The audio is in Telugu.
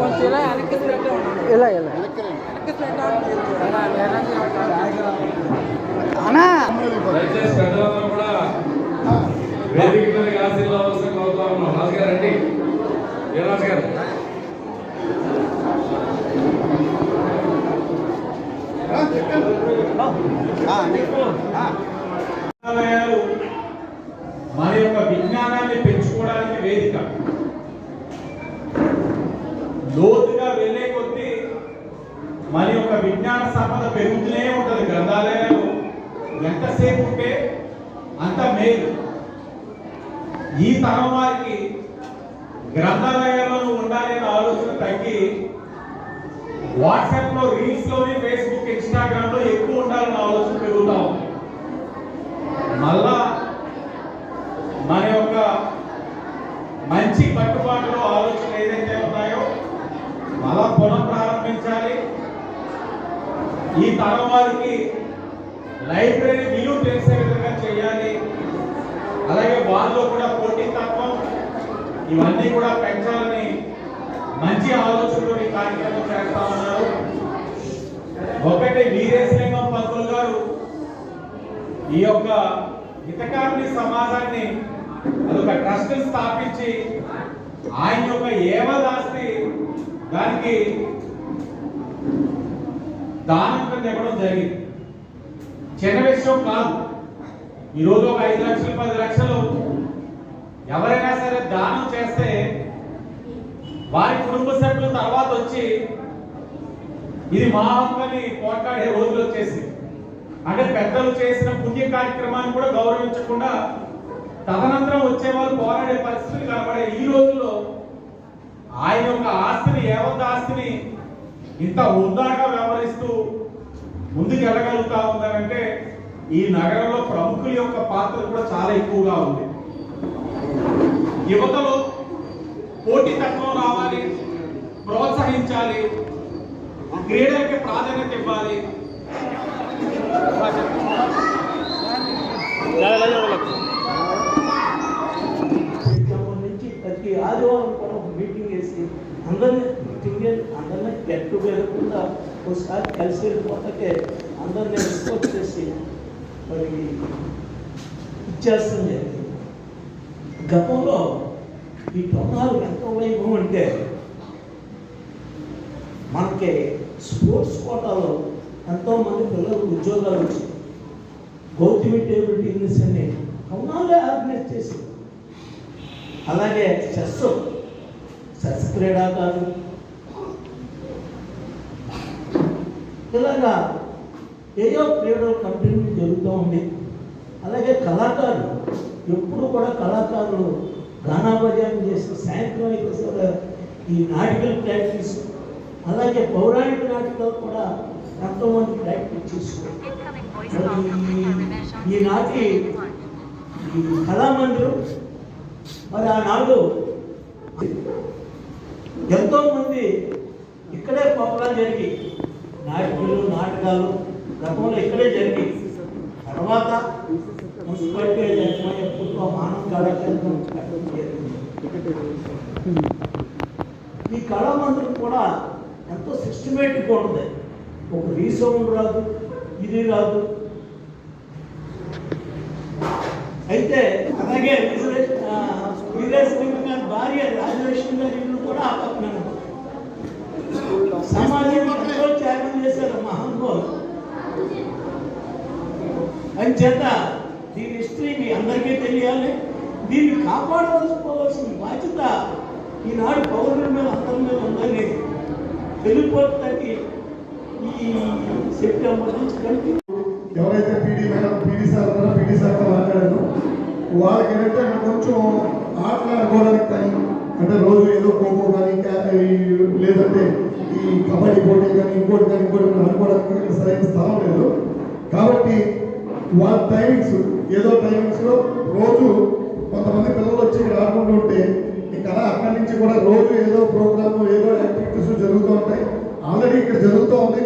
కొంచెం ಇಲ್ಲ అన్నా వేదిక కోరుతా ఉన్నాం రాజు గారు ఏ రాజు గారు మన యొక్క విజ్ఞానాన్ని పెంచుకోవడానికి వేదిక లోతుగా వెళ్ళే కొద్దీ మన యొక్క విజ్ఞాన సంపద పెరుగుతూనే ఉంటుంది. గ్రంథాలయాలు ఎంతసేపు ఉంటే అంత మేలు. ఈ తరం వారికి గ్రంథాలయాల్లో ఉండాలి అనే ఆలోచన తగ్గి వాట్సాప్లో రీల్స్లోనే ఫేస్బుక్ ఇన్స్టాగ్రామ్లో ఎక్కువ ఉండాలి ఈ తరం వారికి లైబ్రరీ విలువ తెలిసే విధంగా చేయాలి. అలాగే వాళ్ళలో కూడా పోటీతత్వం ఇవన్నీ కూడా పెంచాలని మంచి ఆలోచనలు ఈ కార్యక్రమం చేస్తా ఉన్నారు. ఒకటి వీరేశలింగం పంతులు గారు ఈ యొక్క హితకారుని సమాజాన్ని అదొక ట్రస్ట్ స్థాపించి ఆయన యొక్క ఏవదాస్తి దానికి దానం కింద ఇవ్వడం జరిగింది. చిన్న విషయం కాదు ఈరోజు ఒక ఐదు లక్షలు పది లక్షలు ఎవరైనా సరే దానం చేస్తే వారి కుటుంబ సభ్యులు తర్వాత వచ్చి ఇది మా అమ్మని అని పోట్లాడే రోజులు వచ్చేసి అంటే పెద్దలు చేసిన పుణ్య కార్యక్రమాన్ని కూడా గౌరవించకుండా తదనంతరం వచ్చే వాళ్ళు పోరాడే పరిస్థితులు కనబడే ఈ రోజుల్లో ఆయన యొక్క ఆస్తిని ఏవంత ఆస్తిని ఇంత వృధాగా చేస్తూ ముందుకు వెళ్ళగలుగుతా ఉన్నారంటే ఈ నగరంలో ప్రముఖుల యొక్క పాత్ర కూడా చాలా ఎక్కువగా ఉంది. యువతలో పోటీతత్వం రావాలి ప్రోత్సహించాలి క్రీడలకి ప్రాధాన్యత ఇవ్వాలి. నుంచి ప్రతి ఆదివారం కూడా ఒక మీటింగ్ వేసి అందరినీ మీటింగ్ అందరినీ గెట్ టుగెదర్ కూడా ఒకసారి కలిసి వెళ్ళిపోతే అందరినీ రిపోర్ట్ చేసి మరి ఇచ్చేస్తాం జరిగింది గతంలో ఈ టొన్నాలు ఎంత వైభవం అంటే మనకి స్పోర్ట్స్ కోటాలో ఎంతోమంది పిల్లలకు ఉద్యోగాలు వచ్చాయి. గౌతమి టేబుల్ టెన్నిస్ అని టొన్నాలే ఆర్గనైజ్ చేసి అలాగే చెస్ చెస్ క్రీడాకారులు ఇలాగా ఏయో క్రీడలు కంటిన్యూ జరుగుతూ ఉంది అలాగే కళాకారులు. ఎప్పుడు కూడా కళాకారులు గానాభజనం చేస్తూ సాయంత్రం అయితే ఈ నాటికల్ ప్రాక్టీస్ అలాగే పౌరాణిక నాటకాలు కూడా ఎంతోమంది ప్రాక్టీస్ చేసుకోవాలి ఈనాటి ఈ కళామందిరం మరి ఆనాడు ఎంతోమంది ఇక్కడే ప్రోగ్రాం జరిగి నాటకాలు నాటకాలు గతంలో ఇక్కడే జరిగి తర్వాత మున్సిపాలిటీ జన్మయ్య మానవ కళాకేంద్రం కట్టడం జరిగింది ఈ కళామందిరం కూడా ఎంతో సిస్టమేటిక్గా ఉంటుంది ఒక రీసౌండ్ రాదు ఇది రాదు అయితే అలాగే విజయ- గారి భార్య రాజలక్ష్మి గారి ఇల్లు కూడా ఆ పక్కన ఉంది. సమాజం చేశారు మహానుభావులు అని చేత దీని హిస్టరీ మీ అందరికీ తెలియాలి. దీన్ని కాపాడవలసిపోవాల్సిన బాధ్యత ఈనాడు పౌరుల మీద అందరి మీద ఉందని తెలియపోతానికి ఈ సెప్టెంబర్ నుంచి కలిపి ఎవరైతే పీడీ మేడం పీడీ సార్ ఉన్నారో పీడీ సార్తో మాట్లాడాను. వాళ్ళకి ఏంటంటే కొంచెం ఆటలాడుకోవడానికి కానీ అంటే రోజు ఏదో ఖోఖో కానీ ఈ కబడ్డీ పోటీ కానీ ఇంకోటి కానీ ఇంకోటి అనుకోవడానికి సరైన స్థలం లేదు. కాబట్టి వాళ్ళ టైమింగ్స్ ఏదో టైమింగ్స్లో రోజు కొంతమంది పిల్లలు వచ్చి ఇక్కడ ఆడుకుంటూ ఉంటే ఇక్కడ అక్కడి నుంచి కూడా రోజు ఏదో ప్రోగ్రామ్ ఏదో యాక్టివిటీస్ జరుగుతూ ఉంటాయి. ఆల్రెడీ ఇక్కడ జరుగుతూ ఉంటాయి